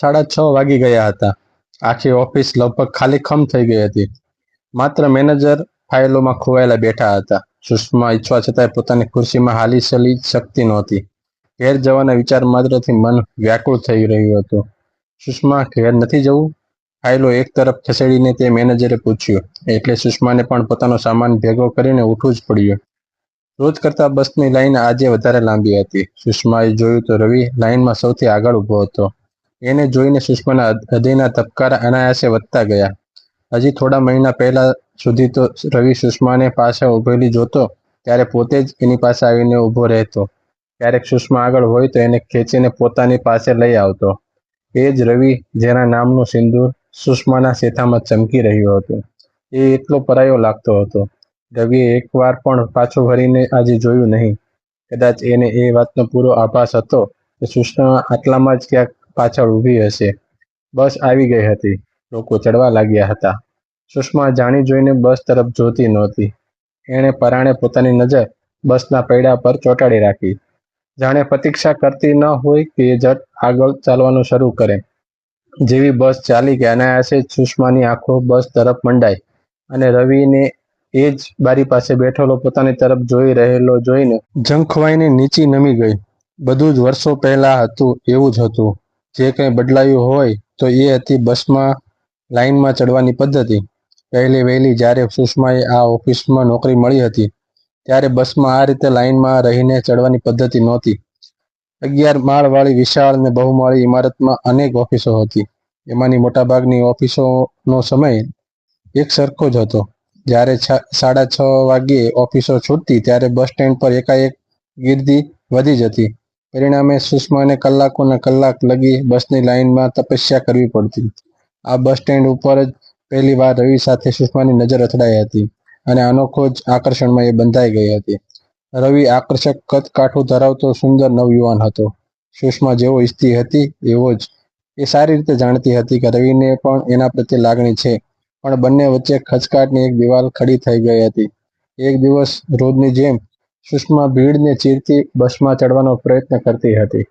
સાડા છ વાગી ગયા હતા. આખી ઓફિસ લગભગ ખાલી ખમ થઈ ગઈ હતી. માત્ર મેનેજર ફાઇલોમાં ખોવાયેલા બેઠા હતા. સુષ્મા ઈચ્છવા છતાંય પોતાની ખુરશીમાં હાલી ચલી શકતી નહોતી. ઘેર જવાના વિચાર માત્રથી મન વ્યાકુળ થઈ રહ્યું હતું. સુષ્મા ઘેર નથી જવું? ફાઇલો એક તરફ ખસેડીને તે મેનેજરે પૂછ્યું. એટલે સુષ્માને પણ પોતાનો સામાન ભેગો કરીને ઉઠવું જ પડ્યું. રોજ કરતા બસની લાઈન આજે વધારે લાંબી હતી. સુષ્માએ જોયું તો રવિ લાઈનમાં સૌથી આગળ ઊભો હતો. એને જોઈને સુષ્માના હૃદયના ધબકારા અનાયાસે વધતા ગયા. હજી થોડા મહિના પહેલા સુધી તો રવિ સુષ્માને પાછળ ઊભેલી જોતો, ત્યારે પોતે જ એની પાસે આવીને ઊભો રહેતો. ક્યારેક સુષ્મા આગળ હોય તો એને ખેંચીને પોતાની પાસે લઈ આવતો. એ જ રવિ જેના નામનું સિંદૂર સુષ્માના શેથામાં ચમકી રહ્યું હતું. એ એટલો પરાયો લાગતો હતો. રવિએ એકવાર પણ પાછો ભરીને આજે જોયું નહીં. કદાચ એને એ વાતનો પૂરો આભાસ હતો કે સુષ્મા આટલામાં જ ક્યાંક પાછળ ઊભી હશે. બસ આવી ગઈ હતી. લોકો ચડવા લાગ્યા હતા. સુષ્મા જાણી જોઈને બસ તરફ જોતી નહોતી. એણે પરાણે પોતાની નજર બસના પૈડા પર ચોંટાડી રાખી. જાણે પ્રતીક્ષા કરતી ન હોય કે જટ આગળ ચાલવાનું શરૂ કરે. જેવી બસ ચાલી કે અનાયાસે સુષ્માની આંખો બસ તરફ મંડાઈ અને રવિને એ જ બારી પાસે બેઠેલો પોતાની તરફ જોઈ રહેલો જોઈને જંખવાઈને નીચી નમી ગઈ. બધું જ વર્ષો પહેલા હતું, એવું જ હતું. જે કંઈ બદલાયું હોય, તો એ હતી બસમાં લાઇનમાં ચડવાની પદ્ધતિ. પહેલી વહેલી જ્યારે સુષ્માએ આ ઓફિસમાં નોકરી મળી હતી, ત્યારે બસમાં આ રીતે લાઇનમાં રહીને ચડવાની પદ્ધતિ નહોતી. અગિયાર માળવાળી વિશાળ અને બહુમાળી ઇમારતમાં અનેક ઓફિસો હતી. એમાંની મોટાભાગની ઓફિસોનો સમય એક સરખો જ હતો. જ્યારે સાડા છ વાગ્યે ઓફિસો છૂટતી, ત્યારે બસ સ્ટેન્ડ પર એકાએક ગીર્દી વધી જતી. પરિણામે સુષ્માને કલાકોના કલાક લગી બસની લાઈનમાં તપસ્યા કરવી પડતી. આ બસ સ્ટેન્ડ ઉપર જ પહેલી વાર રવિ સાથે સુષ્માની નજર અથડાઈ હતી અને અનોખો જ આકર્ષણમાં એ બંધાઈ ગઈ હતી. રવિ આકર્ષક કદ કાઠું ધરાવતો સુંદર નવયુવાન હતો. સુષ્મા જેવો ઈચ્છતી હતી એવો જ. એ સારી રીતે જાણતી હતી કે રવિને પણ એના પ્રત્યે લાગણી છે, પણ બંને વચ્ચે ખચકાટની એક દિવાલ ખડી થઈ ગઈ હતી. એક દિવસ રોજની જેમ સુષ્મા ભીડને ચીરતી બસમાં ચડવાનો પ્રયત્ન કરતી હતી.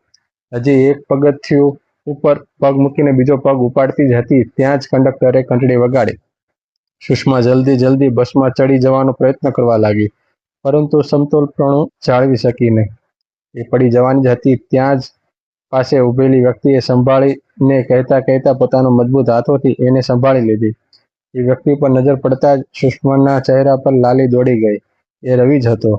હજી એક પગથિયું ઉપર પગ મૂકીને બીજો પગ ઉપાડતી જ હતી, ત્યાં જ કંડક્ટરે ઘંટડી વગાડી. સુષ્મા જલ્દી જલ્દી બસમાં ચડી જવાનો પ્રયત્ન કરવા લાગી, પરંતુ સમતોલપણું જાળવી શકી નહીં. એ પડી જવાની જ હતી, ત્યાં જ પાસે ઊભેલી વ્યક્તિએ સંભાળીને કહેતા કહેતા પોતાનો મજબૂત હાથોથી એને સંભાળી લીધી. એ વ્યક્તિ પર નજર પડતા જ સુષ્માના ચહેરા પર લાલી દોડી ગઈ. એ રવિ જ હતો.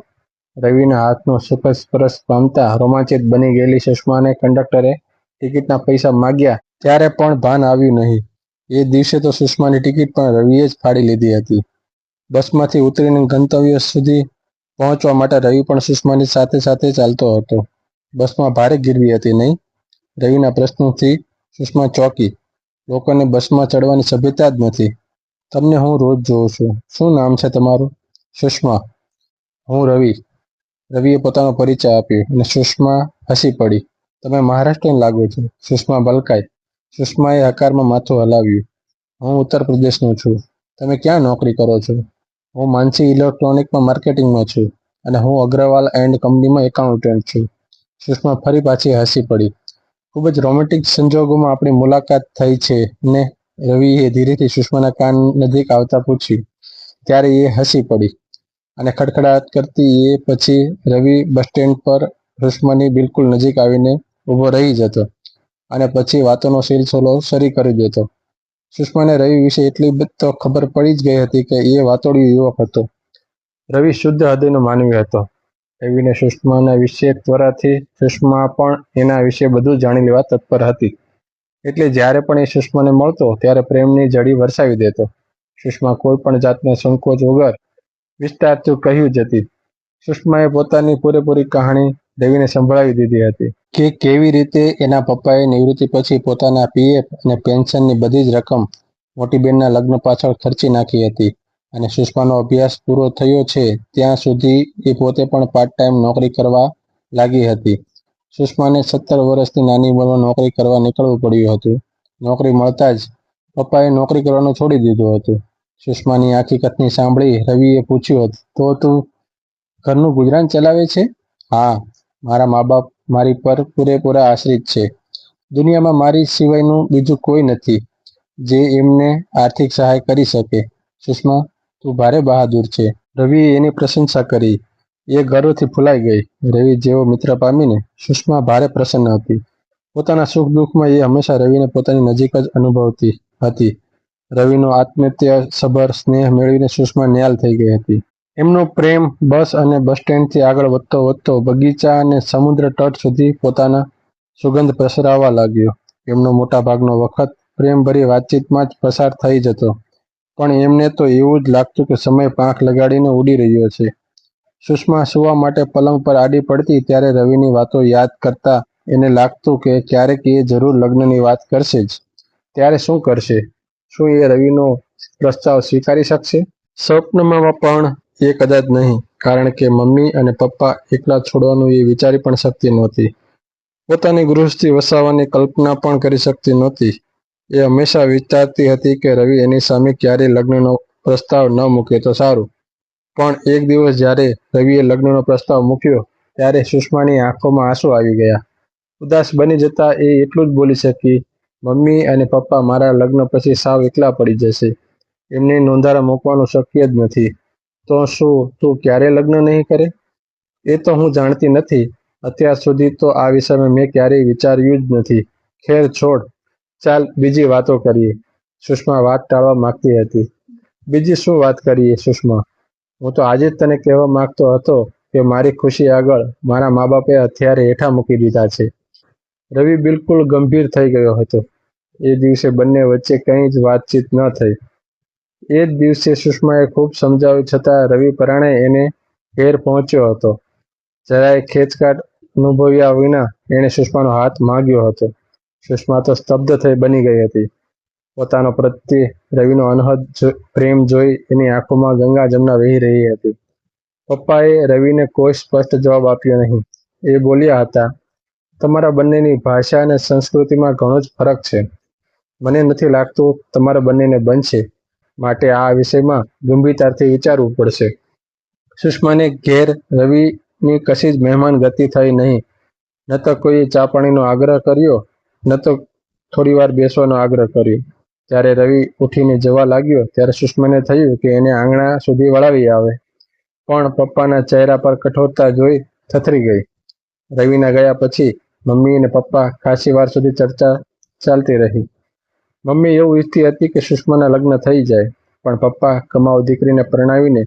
રવિના હાથનો સુખદ પામતા રોમાંચિત બની ગયેલી સુષ્માને કંડક્ટરે ટિકિટના પૈસા માગ્યા, ત્યારે પણ ભાન આવ્યું નહીં. એ દિવસે તો સુષ્માની ટિકિટ પણ રવિએ જ ફાડી લીધી હતી. બસમાંથી ઉતરીને ગંતવ્ય સુધી પહોંચવા માટે રવિ પણ સુષ્માની સાથે સાથે ચાલતો હતો. બસમાં ભારે ગીરવી હતી, નહીં? રવિના પ્રશ્નોથી સુષ્મા ચોકી. લોકોને બસમાં ચડવાની સભ્યતા જ નથી. તમને હું રોજ જોઉં છું. શું નામ છે તમારું? સુષ્મા. હું રવિ. રવિએ પોતાનો પરિચય આપ્યો અને સુષ્મા હસી પડી. તમે મહારાષ્ટ્રીયન લાગો છો, સુષ્મા ભલકાઈ. સુષ્માએ હકારમાં માથું હલાવ્યું. હું ઉત્તર પ્રદેશનો છું. તમે ક્યાં નોકરી કરો છો? હું માનસી ઇલેક્ટ્રોનિકમાં માર્કેટિંગમાં છું અને હું અગ્રવાલ એન્ડ કંપનીમાં એકાઉન્ટન્ટ છું. સુષ્મા ફરી પાછી હસી પડી. ખૂબ જ રોમેન્ટિક સંજોગોમાં આપણી મુલાકાત થઈ છે, ને રવિએ ધીરેથી સુષ્માના કાન નજીક આવતા પૂછ્યું. ત્યારે એ હસી પડી. અને ખડખડાટ કરતી એ પછી રવિ બસ સ્ટેન્ડ પર સુષ્માની બિલકુલ નજીક આવીને ઊભો રહી જતો અને પછી વાતોનો સિલસિલો શરૂ કરી દેતો. સુષ્માને રવિ વિશે એટલી તો ખબર પડી જ ગઈ હતી કે એ વાતોડિયો યુવક હતો. રવિ શુદ્ધ હૃદયનો માનવી હતો. રવિને સુષ્માના વિશે ત્વરાથી સુષ્મા પણ એના વિશે બધું જાણી લેવા તત્પર હતી. એટલે જ્યારે પણ એ સુષ્માને મળતો, ત્યારે પ્રેમની જડી વરસાવી દેતો. સુષ્મા કોઈ પણ જાતના સંકોચ વગર વિસ્તારથી કહ્યું જ હતી. સુષ્માએ પોતાની પૂરેપૂરી કહાણી રવિને સંભળાવી દીધી હતી કે કેવી રીતે એના પપ્પાએ નિવૃત્તિ પછી પોતાના પીએફ અને પેન્શનની બધી જ રકમ મોટી બેનના લગ્ન પાછળ ખર્ચી નાખી હતી અને સુષ્માનો અભ્યાસ પૂરો થયો છે ત્યાં સુધી એ પોતે પણ પાર્ટ ટાઈમ નોકરી કરવા લાગી હતી. સુષ્માને સત્તર વર્ષની નાની ઉંમરમાં નોકરી કરવા નીકળવું પડ્યું હતું. નોકરી મળતા જ પપ્પાએ નોકરી કરવાનું છોડી દીધું હતું. સુષ્માની હકીકતની સાંભળી રવિએ પૂછ્યું હતું, તો તું ઘરનું ગુજરાન ચલાવે છે? હા, મારા મા બાપ મારી પર પૂરેપૂરા આશ્રિત છે. દુનિયામાં મારી સિવાયનું બીજું કોઈ નથી જે એમને આર્થિક સહાય કરી શકે. સુષ્મા, તું ભારે બહાદુર છે. રવિએ એની પ્રશંસા કરી. એ ગર્વથી ફૂલાઈ ગઈ. રવિ જેવો મિત્ર પામીને સુષ્મા ભારે પ્રસન્ન હતી. પોતાના સુખ દુઃખમાં એ હંમેશા રવિને પોતાની નજીક જ અનુભવતી હતી. રવિનો આત્મહત્યા સભર સ્નેહ મેળવીને સુષ્મા ન્યાલ થઈ ગઈ હતી. એમનો પ્રેમ બસ અને બસ સ્ટેન્ડથી આગળ વધતો વધતો બગીચા અને સમુદ્ર તટ સુધી પોતાના સુગંધ પ્રસરાવા લાગ્યો. એમનો મોટા ભાગનો વખત પ્રેમભરી વાતચીતમાં જ પસાર થઈ જતો. પણ એમને તો એવું જ લાગતું કે સમય પાંખ લગાડીને ઉડી રહ્યો છે. સુષ્મા સુવા માટે પલંગ પર આડી પડતી ત્યારે રવિની વાતો યાદ કરતા એને લાગતું કે ક્યારેક એ જરૂર લગ્નની વાત કરશે જ. ત્યારે શું કરશે? શું એ રવિનો પ્રસ્તાવ સ્વીકારી શકશે? સ્વપ્નમાં પણ એ કદાચ નહીં, કારણ કે મમ્મી અને પપ્પા એકલા છોડવાનું એ વિચારી પણ શકતી નહોતી. પોતાની ગૃહસ્થી વસાવવાની કલ્પના પણ કરી શકતી નહોતી. એ હંમેશા વિચારતી હતી કે રવિ એની સામે ક્યારેય લગ્નનો પ્રસ્તાવ ન મૂકે તો સારું. પણ એક દિવસ જ્યારે રવિએ લગ્નનો પ્રસ્તાવ મૂક્યો, ત્યારે સુષ્માની આંખોમાં આંસુ આવી ગયા. ઉદાસ બની જતા એ એટલું જ બોલી શકી મમ્મી અને પપ્પા મારા લગ્ન પછી સાવ એકલા પડી જશે. એમને નોંધારા મૂકવાનું શક્ય જ નથી. તો શું તું ક્યારે લગ્ન નહીં કરે? એ તો હું જાણતી નથી. અત્યાર સુધી તો આ વિષયમાં મેં ક્યારેય વિચાર્યું જ નથી. ખેર છોડ. ચાલ, બીજી વાતો કરીએ. સુષ્મા વાત ટાળવા માંગતી હતી. બીજી શું વાત કરીએ, સુષ્મા? હું તો આજે જ તને કહેવા માંગતો હતો કે મારી ખુશી આગળ મારા મા બાપે હથિયારે હેઠા મૂકી દીધા છે. રવિ બિલકુલ ગંભીર થઈ ગયો હતો. એ દિવસે બંને વચ્ચે કંઈ જ વાતચીત ન થઈ. એ જ દિવસે સુષ્માએ ખૂબ સમજાવ્યું છતાં રવિ પરાણે એને ઘેર પહોંચ્યો હતો. જરાય ખેંચકાટ અનુભવ્યા વિના એણે સુષ્માનો હાથ માંગ્યો હતો. સુષ્મા તો સ્તબ્ધ થઈ બની ગઈ હતી. પોતાનો પ્રત્યે રવિનો અનહદ પ્રેમ જોઈ એની આંખોમાં ગંગા જમના વહી રહી હતી. પપ્પાએ રવિને કોઈ સ્પષ્ટ જવાબ આપ્યો નહીં. એ બોલ્યા હતા તમારા બંનેની ભાષા અને સંસ્કૃતિમાં ઘણો જ ફરક છે. મને નથી લાગતું તમારા બંનેને બનશે. માટે આ વિષયમાં ગંભીરતાથી વિચારવું પડશે. સુષ્માને ઘેર રવિની કશી જ મહેમાન ગતિ થઈ નહીં. ન તો કોઈ ચા પાણીનો આગ્રહ કર્યો, ન તો થોડી વાર બેસવાનો આગ્રહ કર્યો. જ્યારે રવિ ઉઠીને જવા લાગ્યો, ત્યારે સુષ્માને થયું કે એને આંગણા સુધી વળાવી આવે. પણ પપ્પાના ચહેરા પર કઠોરતા જોઈ થથરી ગઈ. રવિના ગયા પછી મમ્મી અને પપ્પા ખાસી વાર સુધી ચર્ચા ચાલતી રહી. મમ્મી એવું ઈચ્છતી હતી કે સુષ્માના લગ્ન થઈ જાય, પણ પપ્પા કમાવ દીકરીને પરણાવીને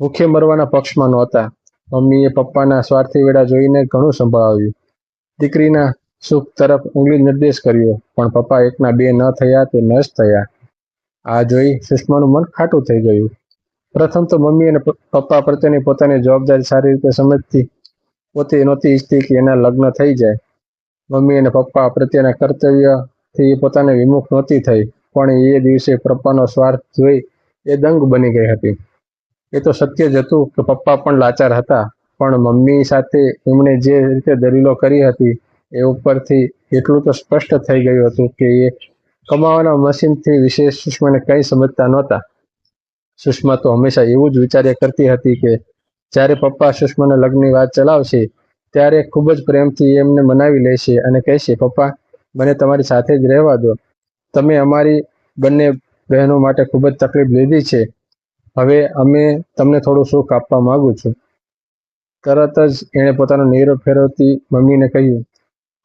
ભૂખે મરવાના પક્ષમાં નહોતા. મમ્મીએ પપ્પાના સ્વાર્થી વેળા જોઈને ઘણું સંભળાવ્યું. દીકરીના સુખ તરફ ઉંગલી નિર્દેશ કર્યો, પણ પપ્પા એકના બે ન થયા તે નશ થયા. આ જોઈ સુષ્માનું મન ખાટું થઈ ગયું. પ્રથમ તો મમ્મી અને પપ્પા પ્રત્યેની પોતાની જવાબદારી સારી રીતે સમજતી પોતે નહોતી ઈચ્છતી કે એના લગ્ન થઈ જાય. મમ્મી અને પપ્પા પ્રત્યેના કર્તવ્યથી એ પોતાને વિમુખ નહોતી થઈ, પણ એ દિવસે પપ્પાનો સ્વાર્થ જોઈ એ દંગ બની ગઈ હતી. એ તો સત્ય જ હતું કે પપ્પા પણ લાચાર હતા, પણ મમ્મી સાથે એમણે જે રીતે દલીલો કરી હતી, એ ઉપરથી એટલું તો સ્પષ્ટ થઈ ગયું હતું કે એ કમાવાના મશીનથી વિશેષ સુષ્માને કંઈ સમજતા નહોતા. સુષ્મા તો હંમેશા એવું જ વિચાર્યા કરતી હતી કે જ્યારે પપ્પા સુષ્માના લગ્નની વાત ચલાવશે ત્યારે ખૂબ જ પ્રેમથી એમને મનાવી લેશે અને કહેશે પપ્પા, મને તમારી સાથે જ રહેવા દો. તમે અમારી બંને બહેનો માટે ખૂબ જ તકલીફ લીધી છે. હવે અમે તમને થોડું સુખ આપવા માગું છું. તરત જ એણે પોતાનો નીરો ફેરવતી મમ્મીને કહ્યું,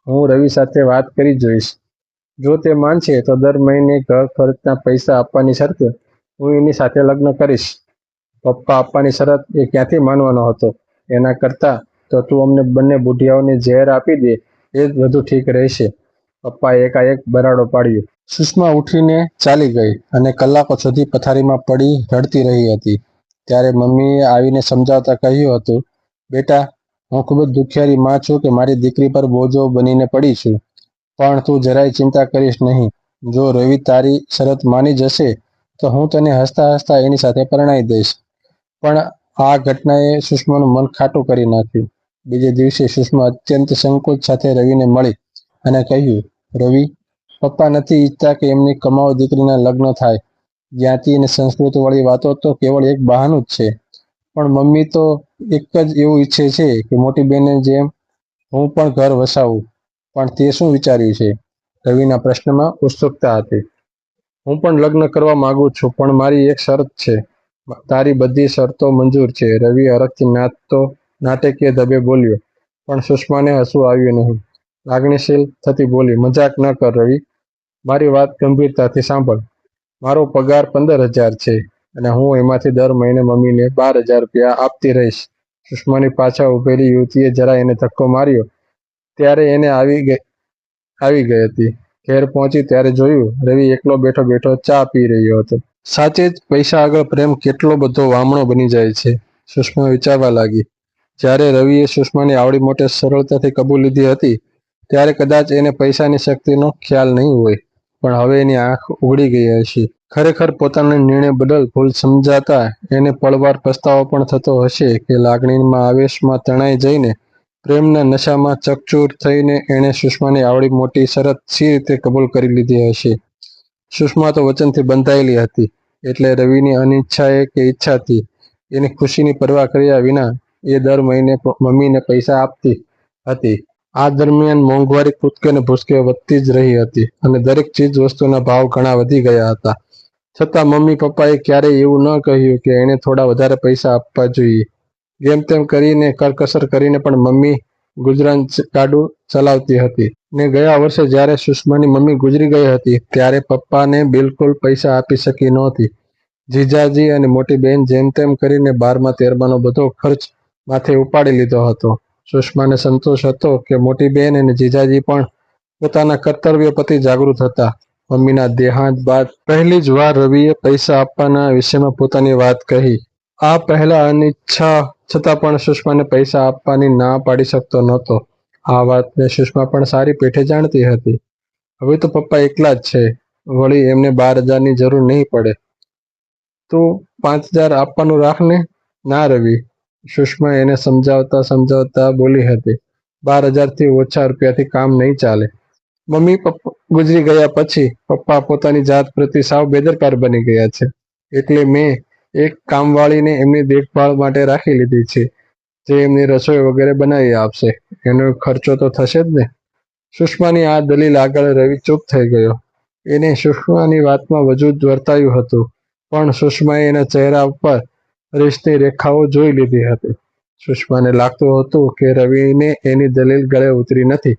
હું રવિ સાથે વાત કરી જોઈશ. જો તે માનશે, તો દર મહિને ઘર ખર્ચના પૈસા આપવાની શરતે હું એની સાથે લગ્ન કરીશ. પપ્પા આપવાની શરત એ ક્યાંથી માનવાનો હતો? એના કરતાં તો તું અમને બંને બુઢિયાઓને ઝેર આપી દે, એ જ વધુ ઠીક રહેશે. પપ્પાએ એકાએક બરાડો પાડ્યો. સુષ્મા ઉઠીને ચાલી ગઈ અને કલાકો સુધી પથારીમાં પડી રડતી રહી હતી. ત્યારે મમ્મીએ આવીને સમજાવતા કહ્યું હતું, બેટા, હું ખૂબ જ દુખિયારી માં છું કે મારી દીકરી પર બોજો બનીને પડી છું. પણ તું જરાય ચિંતા કરીશ નહીં. જો રવિ તારી શરત માની જશે, તો હું તને હસતા હસતા એની સાથે પરણાવી દઈશ. પણ આ ઘટનાએ સુષ્માનું મન ખાટું કરી નાખ્યું. બીજે દિવસે સુષ્મા અત્યંત સંકોચ સાથે રવિને મળી અને કહ્યું, રવિ, પપ્પા નથી ઈચ્છતા કે એમની કમાવ દીકરીના લગ્ન થાય. જ્ઞાતિ અને સંસ્કૃતિવાળી વાતો તો કેવળ એક બહાનું જ છે. પણ મમ્મી તો એક જ એવું ઈચ્છે છે કે મોટી બહેને જેમ હું પણ ઘર વસાવું. પણ તે શું વિચાર્યું છે? રવિના પ્રશ્નમાં ઉત્સુકતા હતી. હું પણ લગ્ન કરવા માંગુ છું, પણ મારી એક શરત છે. તારી બધી શરતો મંજૂર છે. રવિ અરગથી નાચતો નાટકીય ધબે બોલ્યો, પણ સુષ્માને હસવું આવ્યું નહીં. લાગણીશીલ થતી બોલી, મજાક ન કર રવિ, મારી વાત ગંભીરતાથી સાંભળ. મારો પગાર પંદર હજાર છે અને હું એમાંથી દર મહિને મમ્મીને બાર હજાર રૂપિયા આપતી રહીશ. સુષ્માની પાછળ ઉભેલી યુવતીએ જરા એને ધક્કો માર્યો. ત્યારે એને આવી ગઈ આવી ગઈ હતી. ઘેર પહોંચી ત્યારે જોયું, રવિ એકલો બેઠો બેઠો ચા પી રહ્યો હતો. સાચે જ પૈસા આગળ પ્રેમ કેટલો બધો વામણો બની જાય છે. સુષ્મા વિચારવા લાગી. જ્યારે રવિએ સુષ્માની આવડી મોટી સરળતાથી કબૂલ લીધી હતી, ત્યારે કદાચ એને પૈસાની શક્તિનો ખ્યાલ નહીં હોય. પણ હવે એની આંખ ઉઘડી ગઈ હશે. ખરેખર પોતાનો નિર્ણય બદલ ભૂલ સમજાતા એને પળવાર પસ્તાવો પણ થતો હશે કે લાગણીમાં આવેશમાં તણાઈ જઈને પ્રેમના નશામાં ચકચૂર થઈને એણે સુષ્માની આવડી મોટી શરત સી રીતે કબૂલ કરી લીધી હશે. સુષ્મા તો વચનથી બંધાયેલી હતી, એટલે રવિની અનિચ્છાએ કે ઈચ્છાથી એની ખુશીની પરવા કર્યા વિના એ દર મહિને મમ્મીને પૈસા આપતી હતી. આ દરમિયાન મોંઘવારી કૂદકે ને ભૂસકે વધતી જ રહી હતી અને દરેક ચીજ વસ્તુના ભાવ ઘણા વધી ગયા હતા. છતાં મમ્મી પપ્પાએ ક્યારેય એવું ન કહ્યું કે એને થોડા વધારે પૈસા આપવા જોઈએ. જેમ તેમ કરીને કરકસર કરીને પણ મમ્મી ગુજરાન ગાડું ચલાવતી હતી. ને ગયા વર્ષે જ્યારે સુષ્માની મમ્મી ગુજરી ગઈ હતી, ત્યારે પપ્પાને બિલકુલ પૈસા આપી શકી નહોતી. જીજાજી અને મોટી બહેન જેમ તેમ કરીને બારમા તેરમાનો બધો ખર્ચ માથે ઉપાડી લીધો હતો. સુષ્માને સંતોષ હતો કે મોટી બહેન અને જીજાજી પણ પોતાના કર્તવ્ય પ્રતિ જાગૃત હતા. મમ્મીના દેહાંત બાદ પહેલી જ વાર રવિએ પૈસા આપવાના વિષયમાં પોતાની વાત કહી. આ પહેલા અનિચ્છા છતાં પણ સુષ્માને પૈસા આપવાની ના પાડી શકતો નહોતો. આ વાતને સુષ્મા પણ સારી પેઠે જાણતી હતી. હવે તો પપ્પા એકલા જ છે. વળી એમને બાર હજારની જરૂર નહીં પડે. તું પાંચ હજાર આપવાનું રાખને ના રવિ. સુષ્મા એને સમજાવતા સમજાવતા બોલી હતી, બાર હજારથી ઓછા રૂપિયાથી કામ નહીં ચાલે. મમ્મી ગુજરી ગયા પછી પપ્પા પોતાની જાત પ્રતિ સાવ બેદરકાર બની ગયા છે. એટલે મેં એક કામવાળીને એમની દેખભાળ માટે રાખી લીધી છે, જે એમની રસોઈ વગેરે બનાવી આપશે. એનો ખર્ચો તો થશે જ ને. સુષ્માની આ દલીલ આગળ રવિ ચૂપ થઈ ગયો. એને સુષ્માની વાતમાં વજૂદ વર્તાયું હતું. પણ સુષ્માએ એના ચહેરા ઉપર રીસની રેખાઓ જોઈ લીધી હતી. સુષ્માને લાગતું હતું કે રવિને એની દલીલ ગળે ઉતરી નથી.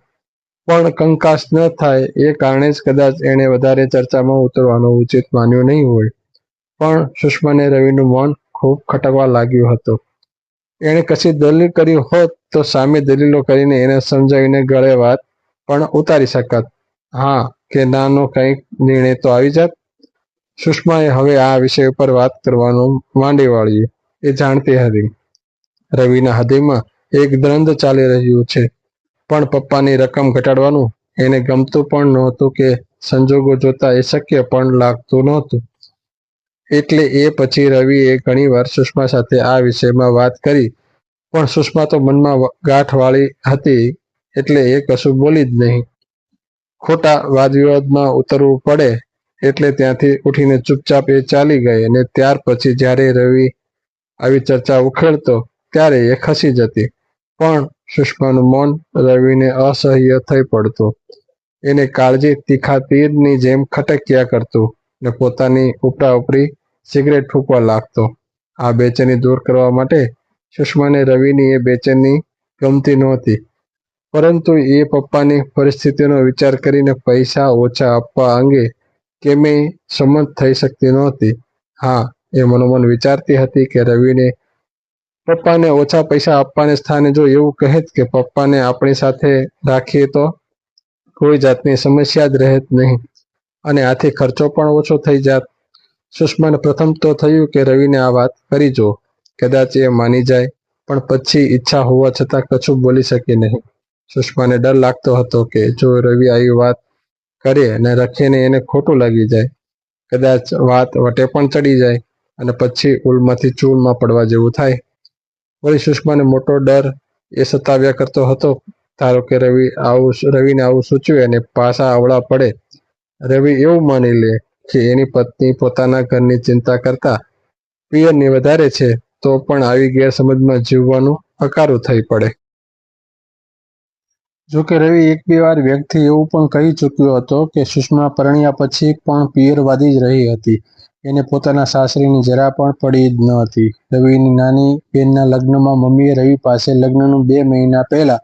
પણ કંકાસ ન થાય એ કારણે જ કદાચ એણે વધારે ચર્ચામાં ઉતરવાનું ઉચિત માન્યું નહીં હોય. પણ સુષ્માને રવિનું મન ખૂબ ખટકવા લાગ્યું હતું. એણે કશી દલીલ કરી હોત તો સામે દલીલો કરીને એને સમજાવીને ગળે વાત પણ ઉતારી શકત. હા કે નાનો કંઈક નિર્ણય તો આવી જાત. સુષ્માએ હવે આ વિષય ઉપર વાત કરવાનું માંડી વાળ્યું એ જાણતી હતી. રવિના હૃદયમાં એક દ્રંદ ચાલી રહ્યું છે. પણ પપ્પાની રકમ ઘટાડવાનું એને ગમતું પણ નહોતું કે સંજોગો જોતા એ શક્ય પણ લાગતું નહોતું. એટલે એ પછી રવિએ ઘણીવાર સુષ્મા સાથે આ વિષયમાં વાત કરી. પણ સુષ્મા તો મનમાં ગાંઠ વાળી હતી. એટલે એ કશું બોલી જ નહીં. ખોટા વાદવિવાદમાં ઉતરવું પડે એટલે ત્યાંથી ઉઠીને ચૂપચાપ એ ચાલી ગઈ અને ત્યાર પછી જ્યારે રવિ આવી ચર્ચા ઉખેડતો ત્યારે એ ખસી જતી. પણ સુષ્માનું મૌન રવિને અસહ્ય થઈ પડતું. એને કાળજી તીખા તીરની જેમ ખટક્યા કરતું ને પોતાની ઉપરા ઉપરી સિગરેટ ફૂંકવા લાગતો. આ બેચેની દૂર કરવા માટે સુષ્માને રવિની એ બેચેની ગમતી નહોતી. પરંતુ એ પપ્પાની પરિસ્થિતિનો વિચાર કરીને પૈસા ઓછા આપવા અંગે કેમેય સંમત થઈ શકતી નહોતી. હા, એ મનોમન વિચારતી હતી કે રવિને પપ્પાને ઓછા પૈસા આપવાને સ્થાને જો એવું કહેત કે પપ્પાને આપણી સાથે રાખીએ તો કોઈ જાતની સમસ્યા જ રહેત નહીં. અને આથી ખર્ચો પણ ઓછો થઈ જાત. સુષ્માને પ્રથમ તો થયું કે રવિને આ વાત કરી જો. કદાચ એ માની જાય, પણ પછી ઈચ્છા હોવા છતાં કશું બોલી શકે નહીં. સુષ્માને ડર લાગતો હતો કે જો રવિ આવી વાત કરે અને રખીને એને ખોટું લાગી જાય. કદાચ વાત વટે પણ ચડી જાય અને પછી ઉલમાંથી ચૂલમાં પડવા જેવું થાય. વળી સુષ્માને મોટો ડર એ સતાવ્યા કરતો હતો. ધારો કે રવિ આવું રવિને આવું સૂચવે અને પાછા આવડા પડે. રવિ એવું માની લે કે એની પત્ની પોતાના ઘરની ચિંતા કરતા પિયરની વધારે છે, તો પણ આવી ગેરસમજમાં જીવવાનું હકારું થઈ પડે. જોકે રવિ એક બે વાર વ્યક્તિ એવું પણ કહી ચૂક્યો હતો કે સુષ્મા પરણ્યા પછી પણ પિયરવાદી જ રહી હતી. એને પોતાના સાસરીની જરા પણ પડી જ ન હતી. રવિની નાની બેનના લગ્નમાં મમ્મીએ રવિ પાસે લગ્નનું બે મહિના પહેલા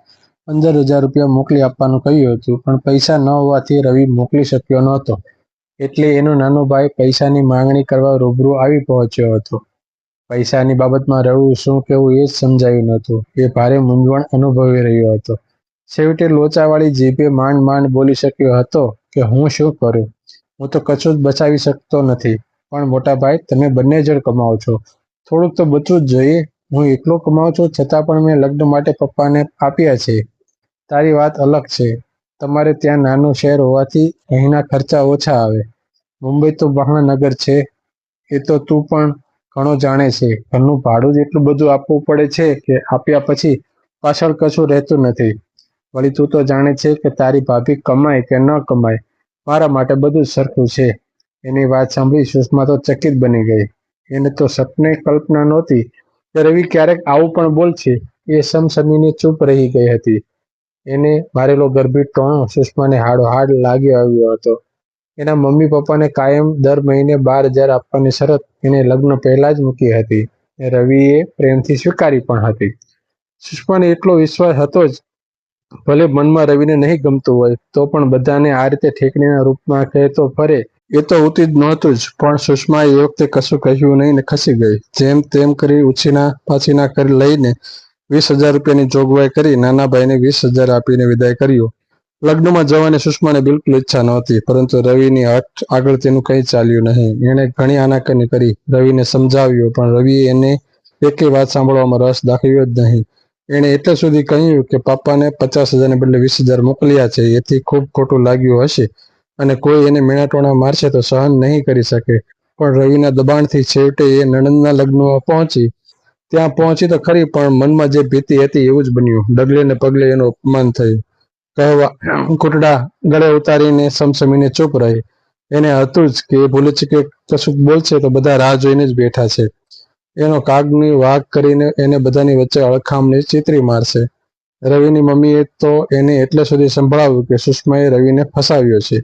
પંદર હજાર રૂપિયા મોકલી આપવાનું કહ્યું હતું, પણ પૈસા ન હોવાથી રવિ મોકલી શક્યો નહોતો. એટલે એનો નાનો ભાઈ પૈસાની માંગણી કરવા રૂબરૂ આવી પહોંચ્યો હતો. પૈસાની બાબતમાં રવિ શું કહેવું એ જ સમજાયું નહોતું. એ ભારે મૂંઝવણ અનુભવી રહ્યો હતો. છેવટે લોચાવાળી જીભે માંડ માંડ બોલી શક્યો હતો કે હું શું કરું? હું તો કશું જ બચાવી શકતો નથી. પણ મોટા ભાઈ, તમે બંને જણ કમાવો છો. થોડુંક તો બચવું જ જોઈએ. હું એકલો કમાઉં છું, છતાં પણ મેં લગ્ન માટે પપ્પાને આપ્યા છે. તારી વાત અલગ છે. તમારે ત્યાં નાનું શહેર હોવાથી અહીંના ખર્ચા ઓછા આવે. મુંબઈ તો મહાનગર છે. એ તો તું પણ ઘણો જાણે છે. ઘરનું ભાડું જ એટલું બધું આપવું પડે છે કે આપ્યા પછી પાછળ કશું રહેતું નથી. વળી તું તો જાણે છે કે તારી ભાભી કમાય કે ન કમાય, મારા માટે બધું સરખું છે. એની વાત સાંભળી સુષ્મા તો ચકિત બની ગઈ. એને તો સપને કલ્પના નહોતી કે રવિ ક્યારેક આવું પણ બોલશે. એ સમસમીને ચૂપ રહી ગઈ હતી. એને મારેલો ગરબી ટોણો સુષ્માને હાડો હાડ લાગી આવ્યો હતો. એના મમ્મી પપ્પાને કાયમ દર મહિને બાર હજાર આપવાની શરત એને લગ્ન પહેલા જ મૂકી હતી. રવિએ પ્રેમથી સ્વીકારી પણ હતી. સુષ્માને એટલો વિશ્વાસ હતો જ ભલે મનમાં રવિને નહીં ગમતું હોય, તો પણ બધાને આ રીતે ઠેકડીના રૂપમાં કહેતો ફરે. એ તો ઉચિત નહોતું જ, પણ સુષ્મા એ વખતે કશું કહ્યું નહીં ને ખસી ગઈ. જેમ તેમ કરી ઉછીના પાછીના કરી લઈને વીસ હજાર રૂપિયાની જોગવાઈ કરી નાના ભાઈને વીસ હજાર આપીને વિદાય કર્યો. લગ્નમાં જવાની સુષ્માને બિલકુલ ઈચ્છા નહોતી, પરંતુ રવિની હઠ આગળ તેનું કંઈ ચાલ્યું નહીં. એણે ઘણી આનાકાની કરી. રવિને સમજાવ્યો, પણ રવિએ એને એકે વાત સાંભળવામાં રસ દાખવ્યો જ નહીં. એણે એટલે સુધી કહ્યું કે પાપાને પચાસ હજારને બદલે વીસ હજાર મોકલ્યા છે. એથી ખૂબ ખોટું લાગ્યું હશે. અને કોઈ એને મીણાટોણા મારશે તો સહન નહીં કરી શકે. પણ રવિના દબાણથી છેવટે એ નણંદના લગ્નમાં પહોંચી. ત્યાં પહોંચી તો ખરી, પણ મનમાં જે ભીતિ હતી એવું જ બન્યું. ડગલે ને પગલે એનું અપમાન થયું. કહેવા, ઘૂંટડા ગળે ઉતારીને સમસમીને ચૂપ રહી. એને હતું જ કે ભૂલે છે કે કશુંક બોલશે તો બધા રાહ જોઈને જ બેઠા છે. એનો કાગની વાઘ કરીને એને બધાની વચ્ચે અળખામણી ચીતરી મારશે. રવિની મમ્મીએ તો એને એટલે સુધી સંભળાવ્યું કે સુષ્માએ રવિને ફસાવ્યો છે.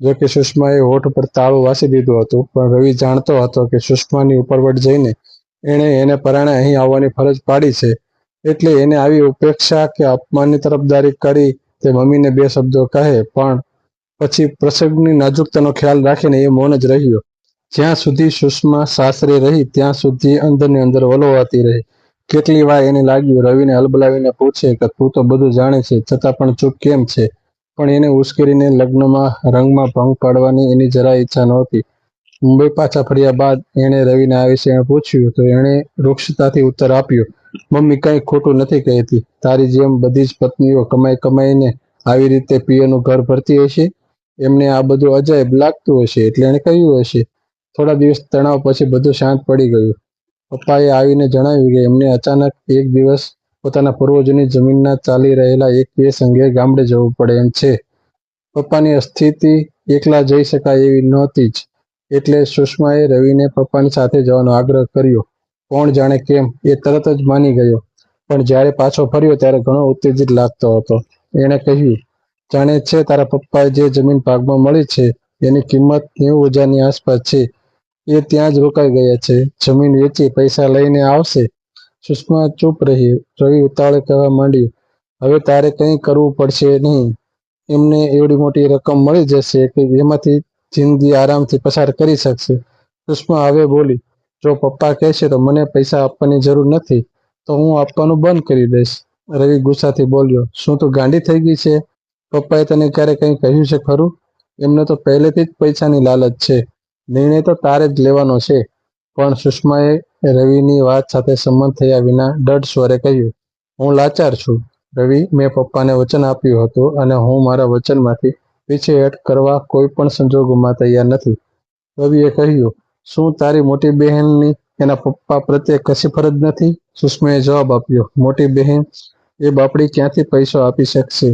જો કે સુષ્માએ હોઠ પર તાળું વાસી દીધું હતું, પણ રવિ જાણતો હતો કે સુષ્માની ઉપરવટ જઈને એણે એને પરાણે અહીં આવવાની ફરજ પાડી છે. એટલે એને આવી ઉપેક્ષા કે અપમાનની તરફદારી કરી તે મમ્મીને બે શબ્દો કહે, પણ પછી પ્રસંગની નાજુકતાનો ખ્યાલ રાખીને એ મૌન જ રહ્યો. જ્યાં સુધી સુષ્મા સાસરે રહી, ત્યાં સુધી અંદરની અંદર વલોવાતી રહી. કેટલી વાર એને લાગ્યું, રવિને હલબલાવીને પૂછે કે તું તો બધું જાણે છે, છતાં પણ ચૂપ કેમ છે? પણ એને ઉશ્કેરીને લગ્નમાં, રંગમાં ભંગ પાડવાની એની જરા ઈચ્છા નહોતી. મુંબઈ પાછા ફર્યા બાદ એણે રવિને આ વિશે પૂછ્યું તો એણે વૃક્ષતાથી ઉત્તર આપ્યો, મમ્મી, કંઈ ખોટું નથી કહેતી. તારી જેમ બધી જ પત્નીઓ કમાઈ કમાઈને આવી રીતે પિયરનું ઘર ભરતી હશે? એમને આ બધું અજાયબ લાગતું હશે. એટલે એણે કહ્યું હશે થોડા દિવસ તણાવ પછી બધું શાંત પડી ગયું. પપ્પાએ આવીને જણાવ્યું કે એમને અચાનક એક દિવસ પોતાના પૂર્વજોની જમીનના ચાલી રહેલા એક કેસ અંગે ગામડે જવું પડે એમ છે. પપ્પાની સ્થિતિ એકલા જઈ શકાય એવી નહોતી જ. એટલે સુષ્માએ રવિને પપ્પાની સાથે જવાનો આગ્રહ કર્યો. કોણ જાણે કેમ, એ તરત જ માની ગયો. પણ જ્યારે પાછો ફર્યો ત્યારે ઘણો ઉત્તેજિત લાગતો હતો. એણે કહ્યું, જાણે છે તારા પપ્પાએ જે જમીન ભાગમાં મળી છે, એની કિંમત નેવું હજારની આસપાસ છે. એ ત્યાં જ રોકાઈ ગયા છે. જમીન વેચી પૈસા લઈને આવશે. સુષ્મા ચૂપ રહી. રવિ ઉતાળે કહેવા માંડ્યું, હવે તારે કંઈ કરવું પડશે નહીં. એમને એવડી મોટી રકમ મળી જશે કે એમાંથી જિંદગી આરામથી પસાર કરી શકશે. સુષ્મા હવે બોલી, જો પપ્પા કહેશે તો મને પૈસા આપવાની જરૂર નથી, તો હું આપવાનું બંધ કરી દઈશ. રવિ ગુસ્સાથી બોલ્યો, શું તું ગાંડી થઈ ગઈ છે? પપ્પાએ તને ક્યારે કંઈ કહ્યું છે ખરું? એમને તો પહેલેથી જ પૈસાની લાલચ છે. નિર્ણય તો તારે જ લેવાનો છે. પણ સુષ્માએ રવિની વાત સાથે સંમત થયા વિના દઢ સ્વરે કહ્યું, હું લાચાર છું. રવિ, મેં પપ્પાને વચન આપ્યું હતું અને હું મારા વચનમાંથી પીછેહટ કરવા કોઈ પણ સંજોગોમાં તૈયાર નથી. રવિએ કહ્યું, શું તારી મોટી બહેનની એના પપ્પા પ્રત્યે કશી ફરજ નથી? સુષ્માએ જવાબ આપ્યો, મોટી બહેન, એ બાપડી ક્યાંથી પૈસો આપી શકશે?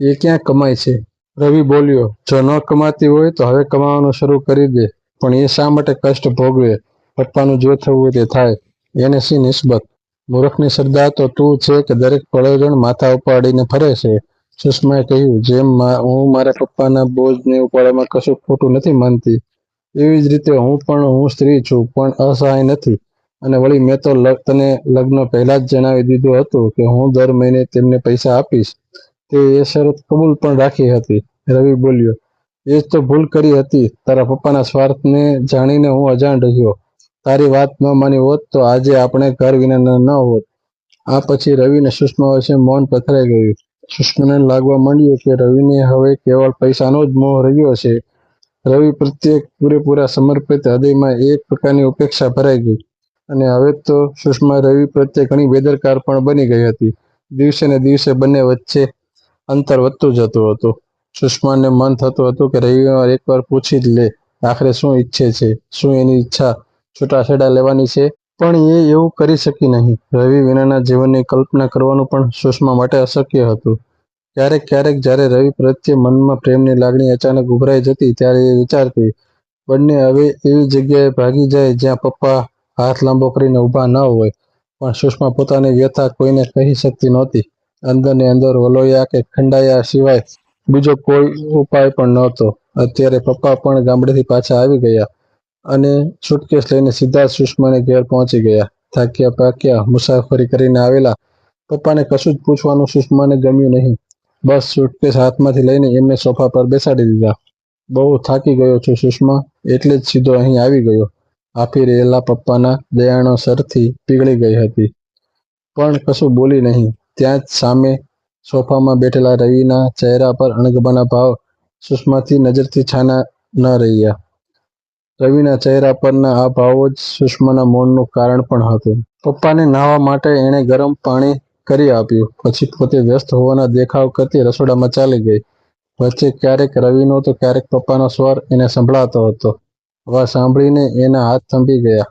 એ ક્યાં કમાય છે? રવિ બોલ્યો, જો ન કમાતી હોય તો હવે કમાવાનું શરૂ કરી દે. પણ એ શા માટે કષ્ટ ભોગવે? પપ્પાનું જે થવું તે થાય. એને શી નિસ્બત? મૂર્ખની શ્રદ્ધા તો તું છે કે દરેક પળેજણ માથા ઉપાડીને ફરે છે. સુષ્માએ કહ્યું, જેમ હું મારા પપ્પાના બોજને ઉપાડવામાં કશું ખોટું નથી માનતી. એવી જ રીતે હું પણ હું સ્ત્રી છું, પણ અસહાય નથી. અને વળી મેં તો તને લગ્ન પહેલા જ જણાવી દીધું હતું કે હું દર મહિને તેમને પૈસા આપીશ. તે એ શરત કબૂલ પણ રાખી હતી. રવિ બોલ્યો એ જ તો ભૂલ કરી હતી. તારા પપ્પાના સ્વાર્થને જાણીને હું અજાણ રહ્યો. તારી વાત ન માની હોત તો આજે આપણે ઘર વિના ન હોત. આ પછી રવિને સુષ્મા વચ્ચે મૌન પથરાઈ ગયું. સુષ્માને લાગવા માંડ્યું કે રવિને હવે કેવળ પૈસાનો જ મોહ રહ્યો છે. રવિ પ્રત્યે પૂરેપૂરા સમર્પિત હૃદયમાં એક પ્રકારની ઉપેક્ષા ભરાઈ ગઈ. અને હવે તો સુષ્મા રવિ પ્રત્યે ઘણી બેદરકાર પણ બની ગઈ હતી. દિવસે ને દિવસે બંને વચ્ચે અંતર વધતું જતું હતું. સુષ્માને મન થતું હતું કે રવિવાર એકવાર પૂછી જ લે, આખરે શું ઈચ્છે છે? શું એની ઈચ્છા છૂટાછેડા લેવાની છે? પણ એ એવું કરી શકી નહીં. રવિ વિનાના જીવનની કલ્પના કરવાનું પણ સુષ્મા માટે અશક્ય હતું. ક્યારેક ક્યારેક જ્યારે રવિ પ્રત્યે મનમાં પ્રેમની લાગણી અચાનક ઉભરાઈ જતી ત્યારે એ વિચારતી, બંને હવે એવી જગ્યાએ ભાગી જાય જ્યાં પપ્પા હાથ લાંબો કરીને ઊભા ન હોય. પણ સુષ્મા પોતાની વ્યથા કોઈને કહી શકતી નહોતી. અંદર ને અંદર વલોયા કે ખંડાયા સિવાય બીજો કોઈ ઉપાય પણ નહોતો. અત્યારે પપ્પા પણ ગામડેથી પાછા આવી ગયા અને સુટકેસ લઈને સીધા સુષ્માને ઘેર પહોંચી ગયા. થાક્યા પાક્યા, મુસાફરી કરીને આવેલા. પપ્પાને કશું જ પૂછવાનું સુષ્માને ગમ્યું નહીં. બસ સુટકેસ હાથમાંથી લઈને એમને સોફા પર બેસાડી દીધા. બહુ થાકી ગયો છું સુષ્મા, એટલે જ સીધો અહીં આવી ગયો. આપી રહેલા પપ્પાના દયાણો સરથી પીગળી ગઈ હતી. પણ કશું બોલી નહીં. ત્યાં જ સામે સોફામાં બેઠેલા રવિના ચહેરા પર અણગમાના ભાવ સુષ્માથી નજરથી છાના ન રહ્યા. રવિના ચહેરા પરના આ ભાવો જ સુષ્માના મૌનનું કારણ પણ હતું. પપ્પાને નાહવા માટે એણે ગરમ પાણી કરી આપ્યું. પછી પોતે વ્યસ્ત હોવાના દેખાવ કરતી રસોડામાં ચાલી ગઈ. વચ્ચે ક્યારેક રવિનો તો ક્યારેક પપ્પાનો સ્વર એને સંભળાતો હતો. અવાજ સાંભળીને એના હાથ થંભી ગયા.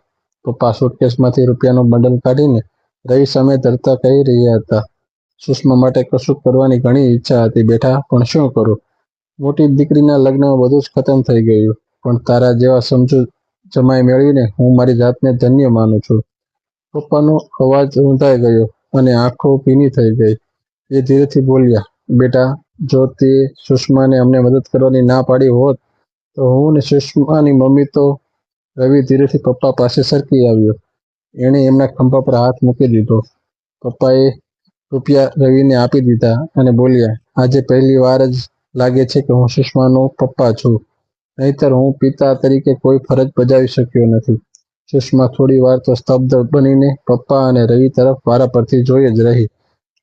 પપ્પા સુટકેસમાંથી રૂપિયાનું બંડલ કાઢીને રવિ સામે ધરતા કહી રહ્યા હતા. સુષ્મા માટે કશું કરવાની ઘણી ઈચ્છા હતી. બેટા, પણ શું કરું? મોટી દીકરીના લગ્નમાં બધું જ ખતમ થઈ ગયું. પણ તારા જેવા સમજુ જમાઈ મેળવીને હું મારી જાતને ધન્ય માનું છું. પપ્પાનો અવાજ ઊંધાઈ ગયો અને આંખો ભીની થઈ ગઈ. એ ધીરેથી બોલ્યા, બેટા, જો તે સુષ્માને અમને મદદ કરવાની ના પાડી હોત, તો હું ને સુષ્માની મમ્મી તો રવિ ધીરેથી પપ્પા પાસે સરકી આવ્યો. એણે એમના ખંભા પર હાથ મૂકી દીધો. પપ્પાએ રૂપિયા રવિને આપી દીધા અને બોલ્યા, આજે પહેલી વાર જ લાગે છે કે હું સુષ્માનો પપ્પા છું. નહીતર હું પિતા તરીકે કોઈ ફરજ બજાવી શક્યો નથી. સુષ્મા થોડી વાર તો સ્તબ્ધ બનીને પપ્પા અને રવિ તરફ વારા પરથી જોઈ જ રહી.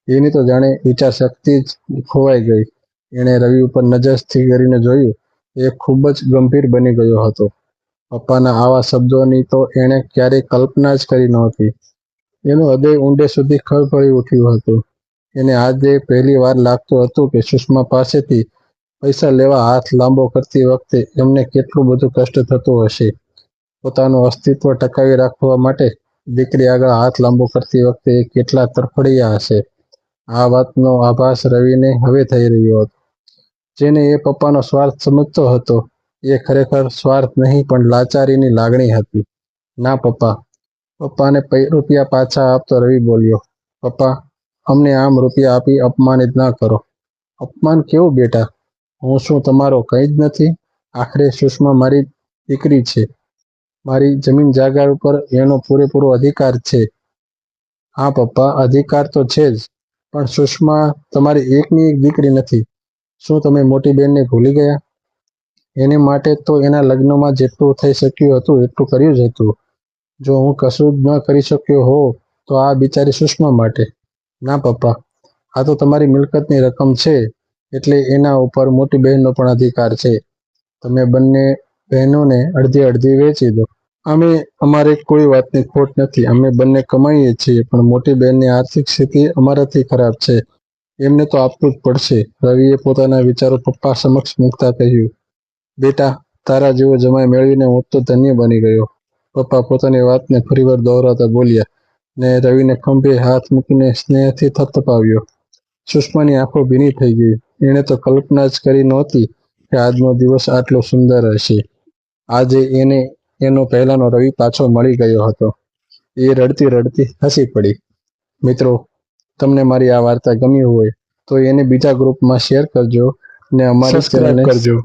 એની તો જાણે વિચાર શક્તિ જ ખોવાઈ ગઈ. એણે રવિ ઉપર નજર સ્થિર કરીને જોયું, એ ખૂબ જ ગંભીર બની ગયો હતો. પપ્પાના આવા શબ્દોની તો એણે ક્યારેય કલ્પના જ કરી નહોતી. એનું હૃદય ઊંડે સુધી ખળભળી ઉઠ્યું હતું. એને આજે પહેલી વાર લાગતું હતું કે સુષ્મા પાસેથી પૈસા લેવા હાથ લાંબો કરતી વખતે એમને કેટલું બધું કષ્ટ થતું હશે. પોતાનું અસ્તિત્વ ટકાવી રાખવા માટે દીકરી આગળ હાથ લાંબો કરતી વખતે કેટલા તરફડિયા હશે. આ વાતનો આભાસ રવિને હવે થઈ રહ્યો હતો. જેને એ પપ્પાનો સ્વાર્થ સમજતો હતો. એ ખરેખર સ્વાર્થ નહીં, પણ લાચારીની લાગણી હતી. ના પપ્પા પપ્પાને રૂપિયા પાછા આપતો રવિ બોલ્યો. પપ્પા, અમને આમ રૂપિયા આપી અપમાનિત ના કરો. અપમાન કેવું બેટા? હું શું તમારો કંઈ જ નથી? આખરે સુષ્મા મારી દીકરી છે. મારી જમીન જાગા ઉપર એનો પૂરેપૂરો અધિકાર છે. હા પપ્પા, અધિકાર તો છે જ, પણ સુષ્મા તમારી એકની એક દીકરી નથી. શું તમે મોટી બેનને ભૂલી ગયા? એને માટે તો એના લગ્નમાં જેટલું થઈ શક્યું હતું, એટલું કર્યું જ હતું. જો હું કશું જ ન કરી શક્યો હોઉં, તો આ બિચારી સુષ્મા માટે. ના, પપ્પા. આ તો તમારી મિલકતની રકમ છે, એટલે એના ઉપર મોટી બહેનનો પણ અધિકાર છે. તમે બંને બહેનોને અડધી અડધી વેચી દો. અમે, અમારે કોઈ વાતની ખોટ નથી. અમે બંને કમાઈએ છીએ, પણ મોટી બહેનની આર્થિક સ્થિતિ અમારાથી ખરાબ છે. એમને તો આપવું જ પડશે. રવિએ પોતાના વિચારો પપ્પા સમક્ષ મૂકતા કહ્યું, બેટા, તારા જેવો જમાઈ મેળવીને હું તો ધન્ય બની ગયો. પપ્પા પોતાની વાતને ફરીવાર દોહરાતા બોલ્યા ને રવિને ખંભે હાથ મૂકીને સ્નેહથી થપથપાવ્યો સુષ્માની આંખો ભીની થઈ ગઈ. એણે તો કલ્પના જ કરી નહોતી કે આજનો દિવસ આટલો સુંદર હશે. આજે એને એનો પહેલાનો રવિ પાછો મળી ગયો હતો. એ રડતી રડતી હસી પડી. મિત્રો તમને મારી આ વાર્તા ગમી હોય તો એને બીજા ગ્રુપમાં શેર કરજો ને અમારી ચેનલને કરજો.